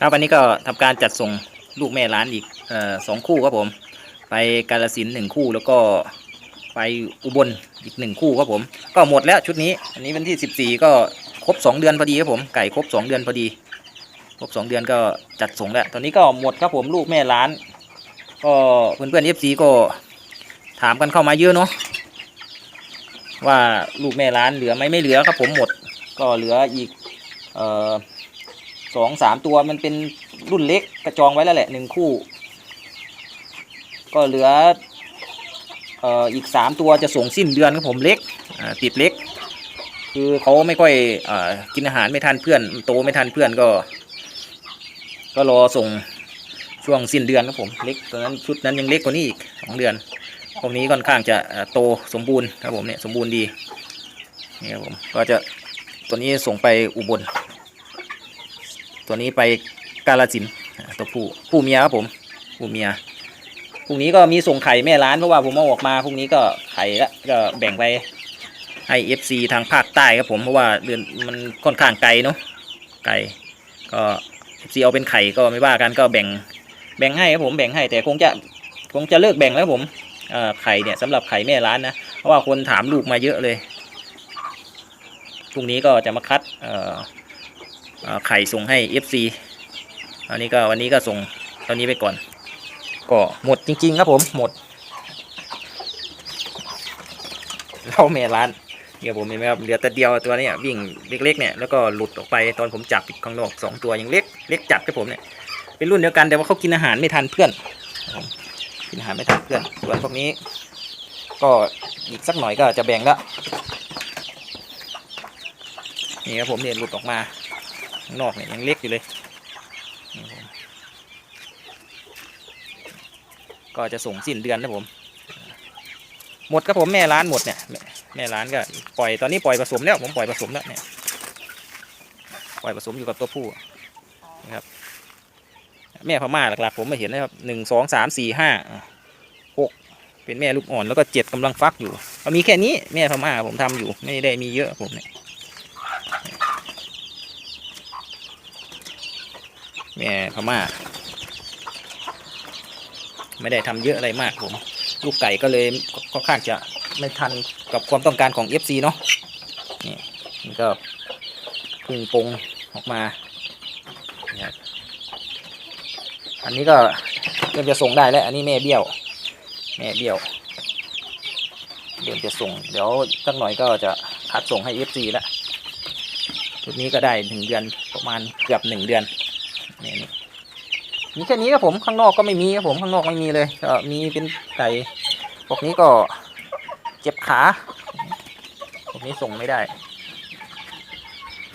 ครับวันนี้ก็ทำการจัดส่งลูกแม่ร้านอีกออสองคู่ครับผม ไปกาลสินหนึ่งคู่แล้วก็ไปอุบลอีกหนึ่งคู่ครับผม ก็หมดแล้วชุดนี้ อันนี้วันที่สิบสี่ก็ครบสองเดือนพอดีครับผมไก่ครบสองเดือนพอดี ครบสองเดือนก็จัดส่งแล้วตอนนี้ก็หมดครับผมลูกแม่ร้าน ก็เพื่อนเพื่อนเอฟซีก็ถามกันเข้ามาเยอะเนาะว่าลูกแม่ร้านเหลือไหมไม่เหลือครับผมหมด ก็เหลืออีกเอ่อ สองสามตัวมันเป็นรุ่นเล็กกระจองไว้แล้วแหละหนึ่งคู่ ก็เหลืออีกสามตัวจะส่งสิ้นเดือนครับผมเล็กติดเล็ก คือเขาไม่ค่อยอกินอาหารไม่ทันเพื่อนโตไม่ทันเพื่อนก็ ก็รอส่งช่วงสิ้นเดือนครับผมเล็กตอนนั้นชุดนั้นยังเล็กกว่านี้อีกสองเดือนพวกนี้ค่อนข้างจะโตสมบูรณ์ครับผมเนี่ยสมบูรณ์ดีนี่ครับผมก็จะตัวนี้ส่งไปอุบล ตัวนี้ไปกาลสินตัวผู้ผู้เมียครับผมผู้เมียพรุ่งนี้ก็มีส่งไข่แม่ร้านเพราะว่าผมเอาออกมาพรุ่งนี้ก็ไข่ละก็แบ่งไปให้ FC ทางภาคใต้ครับผมเพราะว่าเดือนมันค่อนข้างไกลเนาะไกลก็ FC เอาเป็นไข่ก็ไม่ว่ากันก็แบ่งแบ่งให้ครับผมแบ่งให้แต่คงจะคงจะเลิกแบ่งแล้วผมไข่เนี่ยสำหรับไข่แม่ร้านนะเพราะว่าคนถามลูกมาเยอะเลยพรุ่งนี้ก็จะมาคัดเอ ไข่ส่งให้ FC อันนี้ก็วันนี้ก็ส่งตอนนี้ไปก่อน ก็หมดจริง ๆ ครับผมหมดเราแม่ร้านเดี๋ยผมเห็นไหมครับเหลือแต่เดียวตัวนี้วิ่งเล็กๆเนี่ยแล้วก็หลุดออกไปตอนผมจับอีกข้างนอกสองตัวยังเล็กเล็กจัดครับผมเนี่ยเป็นรุ่นเดียวกันแต่ว่าเขากินอาหารไม่ทันเพื่อนกินอาหารไม่ทันเพื่อนส่วนพวกนี้ ก็อีกสักหน่อยก็จะแบ่งแล้วนี่ครับผมเนี่ยหลุดออกมา นอกเนี่ยยังเล็กอยู่เลย ก็จะส่งสิ้นเดือนนะผม หมดครับผมแม่ร้านหมดเนี่ย แม่ร้านก็ปล่อยตอนนี้ปล่อยผสมแล้วผมปล่อยผสมแล้วเนี่ย ปล่อยผสมอยู่กับตัวผู้นะครับ แม่พม่าหลักๆผมมาเห็นนะครับหนึ่งสองสามสี่ห้าหกเป็นแม่ลูกอ่อนแล้วก็เจ็ดกำลังฟักอยู่ก็มีแค่นี้แม่พม่าผมทำอยู่ไม่ได้มีเยอะผมเนี่ย แม่พม่า ไม่ได้ทำเยอะอะไรมากผม ลูกไก่ก็เลยค่อนข้างจะไม่ทันกับความต้องการของ FC เนาะนี่นี่ก็พึ่งปรงออกมาครับอันนี้ก็เริ่มจะส่งได้แล้ว อันนี้แม่เบี้ยว แม่เบี้ยวเริ่มจะส่ง เดี๋ยวสักหน่อยก็จะคัดส่งให้ FC แล้วชุดนี้ก็ได้หนึ่งเดือนประมาณเกือบหนึ่งเดือน นี่นี่มีแค่นี้ครับผมข้างนอกก็ไม่มีครับผมข้างนอกไม่มีเลยก็มีเป็นไก่พวกนี้ก็เจ็บขาพวกนี้ส่งไม่ได้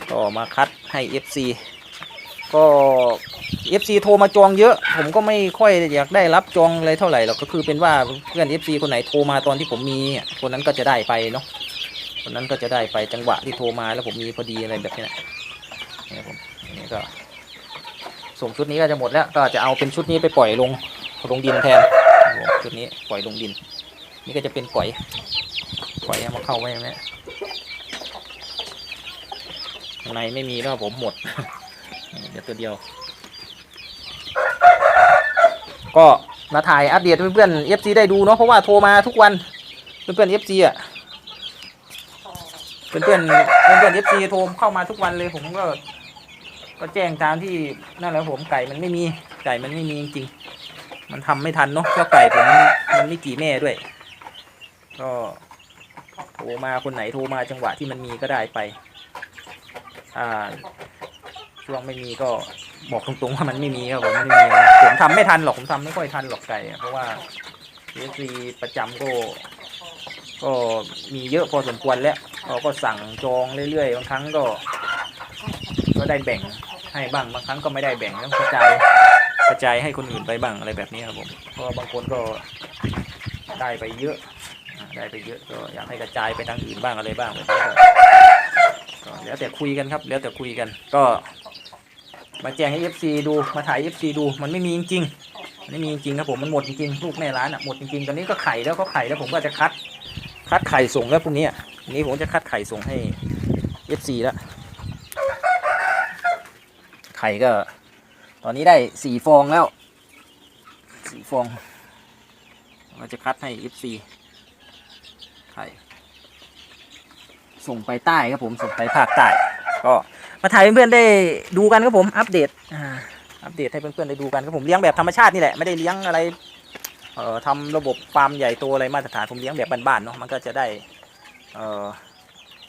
ก็มาคัดให้ FC ก็ FC โทรมาจองเยอะ ผมก็ไม่ค่อยอยากได้รับจองอะไรเท่าไหร่หรอกก็คือเป็นว่าเพื่อน FC คนไหนโทรมาตอนที่ผมมีคนนั้นก็จะได้ไปเนาะคนนั้นก็จะได้ไปจังหวะที่โทรมาแล้วผมมีพอดีอะไรแบบนี้นะนี่ครับผมนี่ก็ ส่งชุดนี้ก็จะหมดแล้ว ก็จะเอาเป็นชุดนี้ไปปล่อยลงลงดินแทนชุดนี้ปล่อยลงดิน นี่ก็จะเป็นปล่อยปล่อยมาเข้าไว้ไหมข้างในไม่มีแล้วผมหมดเดี๋ยวตัวเดียว ก็มาถ่ายอัปเดตเพื่อนๆ FC ได้ดูเนาะเพราะว่าโทรมาทุกวันเพื่อนๆ FC อะเพื่อนๆเพื่อนๆ FC โทรเข้ามาทุกวันเลยผมก็ ก็แจ้งตามที่นั่นแหล้วผมไก่มันไม่มีไก่มันไม่มีจริงๆมันทำไม่ทันเนาะเพราะไก่ผมมันไม่กี่แม่ด้วย ก็โทรมาคนไหนโทรมาจังหวะที่มันมีก็ได้ไป อ่าช่วงไม่มีก็บอกตรงๆว่ามันไม่มีครับผมมันไม่มีผมทำไม่ทันหรอกผมทำไม่ค่อยทันหรอกไก่เพราะว่าเอซีประจำก็ก็มีเยอะพอสมควรแล้วเขาก็สั่งจองเรื่อยๆบางครั้งก็ ก็ได้แบ่ง ให้บ้างบางครั้งก็ไม่ได้แบ่งต้องกระจายกระจายให้คนอื่นไปบ้างอะไรแบบนี้ครับผมเพราะบางคนก็ได้ไปเยอะได้ไปเยอะก็อยากให้กระจายไปทางอื่นบ้างอะไรบ้างแบบนี้ก็แล้วแต่คุยกันครับแล้วแต่คุยกัน ก็มาแจ้งให้ FC ดูมาถ่าย FC ดูมันไม่มีจริงๆไม่มีจริงครับผมมันหมดจริงๆลูกแม่ร้านอะหมดจริงๆตอนนี้ก็ไข่แล้วก็ไข่แล้วผมก็จะคัดคัดไข่ส่งแล้วพรุ่งนี้นี้ผมจะคัดไข่ส่งให้ FC แล้ว ไข่ก็ ตอนนี้ได้สี่ฟองแล้วสี่ฟองเราจะคัดให้ FC ไข่ส่งไปใต้ครับผมส่งไปภาคใต้ก็มาถ่ายเพื่อนๆได้ดูกันครับผมอัปเดตอัปเดตให้เพื่อนๆได้ดูกันครับผมเลี้ยงแบบธรรมชาตินี่แหละไม่ได้เลี้ยงอะไรเอ่อทำระบบฟาร์มใหญ่โตอะไรมาตรฐานผมเลี้ยงแบบบ้านๆเนาะมันก็จะได้เอ่อ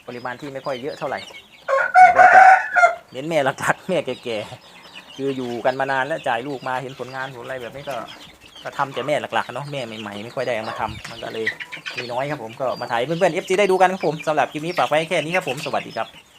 ปริมาณที่ไม่ค่อยเยอะเท่าไหร่ก็จะเน้นแม่หลักๆ แม่แก่ๆคืออยู่กันมานานแล้วจ่ายลูกมาเห็นผลงานผลอะไรแบบนี้ก็ก็ทำแต่แม่หลักๆเนาะแม่ใหม่ๆไม่ค่อยได้เอามาทำมันก็เลยมีน้อยครับผมก็มาถ่ายเพื่อนๆเอฟซีได้ดูกันครับผมสำหรับคลิปนี้ฝากไว้แค่นี้ครับผมสวัสดีครับ